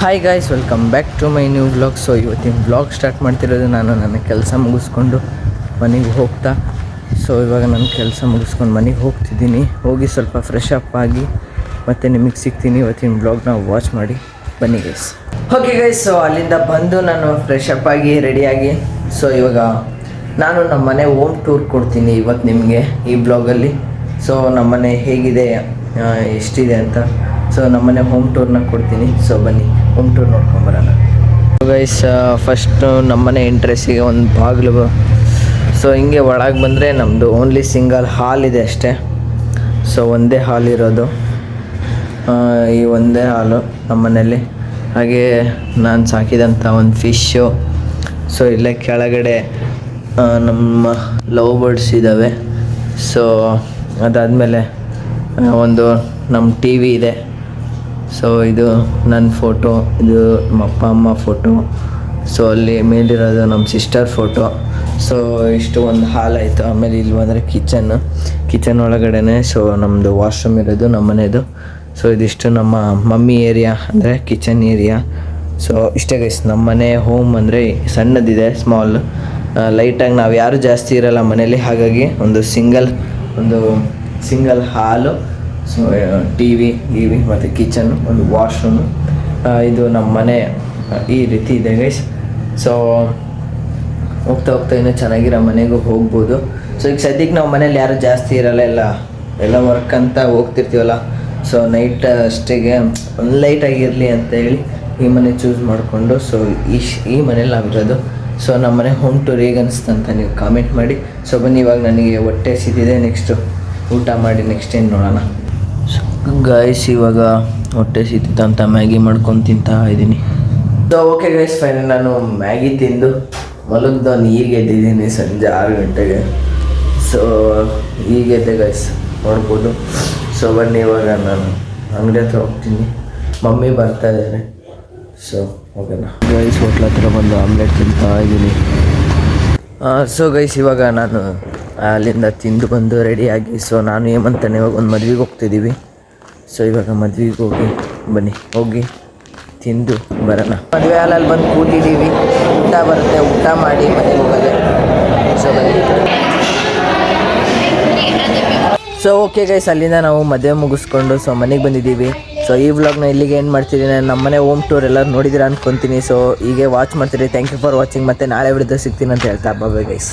Hi guys welcome back to my new blog so ಇವತ್ತಿನ blog start ಮಾಡ್ತಿರೋದು ನಾನು ನನ್ನ ಕೆಲಸ ಮುಗಿಸ್ಕೊಂಡು ಮನೆಗೆ ಹೋಗ್ತಾ. ಸೊ ಇವಾಗ ನನ್ನ ಕೆಲಸ ಮುಗಿಸ್ಕೊಂಡು ಮನೆಗೆ ಹೋಗ್ತಿದ್ದೀನಿ. ಹೋಗಿ ಸ್ವಲ್ಪ ಫ್ರೆಶ್ ಅಪ್ ಆಗಿ ಮತ್ತು ನಿಮಗೆ ಸಿಗ್ತೀನಿ ಇವತ್ತಿನ ಬ್ಲಾಗ್ನ ವಾಚ್ ಮಾಡಿ. ಬನ್ನಿ ಗೈಸ್ ಓಕೆ ಗೈಸ್ ಸೊ ಅಲ್ಲಿಂದ ಬಂದು ನಾನು ಫ್ರೆಶ್ ಅಪ್ ಆಗಿ ರೆಡಿಯಾಗಿ ಸೊ ಇವಾಗ ನಾನು ನಮ್ಮ ಮನೆ ಹೋಮ್ ಟೂರ್ ಕೊಡ್ತೀನಿ ಇವತ್ತು ನಿಮಗೆ ಈ ಬ್ಲಾಗಲ್ಲಿ ಸೊ ನಮ್ಮನೆ ಹೇಗಿದೆ ಆ, ಎಷ್ಟಿದೆ ಅಂತ. ಸೊ ನಮ್ಮನೆ ಹೋಮ್ ಟೂರ್ನ ಕೊಡ್ತೀನಿ. ಸೊ ಬನ್ನಿ. ಹೋಮ್ ಟೂರ್ ನೋಡ್ಕೊಂಬರೋಣ ಗೈಸ್ ಫಸ್ಟ್ ನಮ್ಮನೆ ಎಂಟ್ರೆಸ್ಸಿಗೆ ಒಂದು ಬಾಗಿಲು ಸೊ ಹಿಂಗೆ ಒಳಗೆ ಬಂದರೆ ನಮ್ಮದು ಓನ್ಲಿ ಸಿಂಗಲ್ ಹಾಲ್ ಇದೆ ಅಷ್ಟೇ. ಸೊ ಒಂದೇ ಹಾಲ್ ಇರೋದು. ಈ ಒಂದೇ ಹಾಲು ನಮ್ಮನೇಲಿ. ಹಾಗೆ ನಾನು ಸಾಕಿದಂಥ ಒಂದು ಫಿಶ್ಶು ಸೊ ಇಲ್ಲೇ ಕೆಳಗಡೆ ನಮ್ಮ ಲವ್ ಬರ್ಡ್ಸ್ ಇದ್ದಾವೆ ಸೊ ಅದಾದಮೇಲೆ ಒಂದು ನಮ್ಮ ಟಿ ವಿ ಇದೆ. ಸೊ ಇದು ನನ್ನ ಫೋಟೋ ಇದು ನಮ್ಮ ಅಪ್ಪ ಅಮ್ಮ ಫೋಟೋ ಸೊ ಅಲ್ಲಿ ಮೇಲಿರೋದು ನಮ್ಮ ಸಿಸ್ಟರ್ ಫೋಟೋ ಸೊ ಇಷ್ಟು ಒಂದು ಹಾಲ್ ಆಯಿತು. ಆಮೇಲೆ ಇಲ್ಲಿ ಬಂದರೆ ಕಿಚನ್ ಕಿಚನ್ ಒಳಗಡೆ ಸೊ ನಮ್ಮದು ವಾಶ್ರೂಮ್ ಇರೋದು, ನಮ್ಮ ಮನೆಯದು ಸೊ ಇದಿಷ್ಟು ನಮ್ಮ ಮಮ್ಮಿ ಏರಿಯಾ ಅಂದರೆ ಕಿಚನ್ ಏರಿಯಾ ಸೊ ಇಷ್ಟೇ ಗೈಸ್ ನಮ್ಮ ಮನೆ ಹೋಮ್ ಅಂದರೆ ಸಣ್ಣದಿದೆ ಸ್ಮಾಲ್ ಲೈಟಾಗಿ ನಾವು ಯಾರು ಜಾಸ್ತಿ ಇರಲ್ಲ ಮನೇಲಿ ಹಾಗಾಗಿ ಒಂದು ಸಿಂಗಲ್ ಒಂದು ಸಿಂಗಲ್ ಹಾಲು, ಸೊ ಟಿ ವಿ ಗಿವಿ ಮತ್ತು ಕಿಚನ್, ಒಂದು ವಾಶ್ರೂಮು. ಇದು ನಮ್ಮ ಮನೆ ಈ ರೀತಿ ಇದೆ ಗೈಸ್. ಸೊ, ಹೋಗ್ತಾ ಹೋಗ್ತಾ ಇನ್ನೂ ಚೆನ್ನಾಗಿರೋ ಮನೆಗೂ ಹೋಗ್ಬೋದು. ಸೊ, ಈಗ ಸದ್ಯಕ್ಕೆ ನಾವು ಮನೇಲಿ ಯಾರು ಜಾಸ್ತಿ ಇರಲ್ಲ, ಎಲ್ಲ ಎಲ್ಲ ವರ್ಕ್ ಅಂತ ಹೋಗ್ತಿರ್ತೀವಲ್ಲ. ಸೊ ನೈಟ್ ಅಷ್ಟೇಗೆ ಒಂದು ಲೈಟಾಗಿರಲಿ ಅಂತ ಹೇಳಿ ಈ ಮನೆ ಚೂಸ್ ಮಾಡಿಕೊಂಡು, ಸೊ, ಈ ಈ ಮನೇಲಿ ನಾವಿರೋದು. ಸೊ, ನಮ್ಮ ಮನೆ ಹೋಮ್ ಟೂರ್ ಹೇಗೆ ನೀವು ಕಾಮೆಂಟ್ ಮಾಡಿ. ಸೊ, ಬನ್ನಿ, ಇವಾಗ ನನಗೆ ಹೊಟ್ಟೆ ಸಿದ್ದಿದೆ ನೆಕ್ಸ್ಟು ಊಟ ಮಾಡಿ ನೆಕ್ಸ್ಟ್ ಏನು ನೋಡೋಣ? ಗಾಯ್ಸ್ ಇವಾಗ ಹೊಟ್ಟೆ ಸಿಗ್ತಿತ್ತು ಅಂತ ಮ್ಯಾಗಿ ಮಾಡ್ಕೊಂಡು ತಿಂತಾ ಇದ್ದೀನಿ. ಸೊ ಓಕೆ ಗೈಸ್ ಫೈನಲ್ ನಾನು ಮ್ಯಾಗಿ ತಿಂದು ಮಲಗ್ದವನು ಈಗ ಎದ್ದಿದ್ದೀನಿ ಸಂಜೆ ಆರು ಗಂಟೆಗೆ. ಸೊ ಈಗ ಎದ್ದೆ ಗೈಸ್ ನೋಡ್ಬೋದು. ಸೊ ಬನ್ನಿ ಇವಾಗ ನಾನು ಅಂಗಡಿ ಹತ್ರ ಹೋಗ್ತೀನಿ. ಮಮ್ಮಿ ಬರ್ತಾ ಇದ್ದಾರೆ ಸೊ ಓಕೆನಾ ಗೈಸ್ ಹೋಟ್ಲ ಹತ್ರ ಬಂದು ಆಮ್ಲೆಟ್ ತಿಂತಾ ಇದ್ದೀನಿ. ಸೊ ಗೈಸ್ ಇವಾಗ ನಾನು ಅಲ್ಲಿಂದ ತಿಂದು ಬಂದು ರೆಡಿಯಾಗಿ ಸೊ ನಾನು ಏಮಂತಾನೆ ಇವಾಗ ಒಂದು ಮದ್ವೆಗೆ ಹೋಗ್ತಿದ್ದೀವಿ ಸೊ ಇವಾಗ ಮದ್ವೆಗೆ ಹೋಗಿ, ಬನ್ನಿ, ಹೋಗಿ ತಿಂದು ಬರೋಣ. ಮದುವೆ ಹಾಲಲ್ಲಿ ಬಂದು ಕೂತಿದ್ದೀವಿ ಊಟ ಬರುತ್ತೆ, ಊಟ ಮಾಡಿ ಮನೆಗೆ ಹೋಗೋದೆ. ಸೊ ಸೊ ಓಕೆ ಗೈಸ್ ಅಲ್ಲಿಂದ ನಾವು ಮದುವೆ ಮುಗಿಸ್ಕೊಂಡು ಸೊ ಮನೆಗೆ ಬಂದಿದ್ದೀವಿ ಸೊ ಈ ವ್ಲಾಗ್ನ ಇಲ್ಲಿಗೆ ಏನು ಮಾಡ್ತಿದ್ದೀನಿ ನಮ್ಮ ಮನೆ ಹೋಮ್ ಟೂರ್ ಎಲ್ಲರೂ ನೋಡಿದಿರ ಅನ್ಕೊತೀನಿ. ಸೊ ಹೀಗೆ ವಾಚ್ ಮಾಡ್ತೀರಿ. ಥ್ಯಾಂಕ್ ಯು ಫಾರ್ ವಾಚಿಂಗ್ ಮತ್ತೆ ನಾಳೆ ವಿಡಿಯೋ ಸಿಗ್ತೀನಿ ಅಂತ ಹೇಳ್ತಾ. ಬಾಬೆ ಗೈಸ್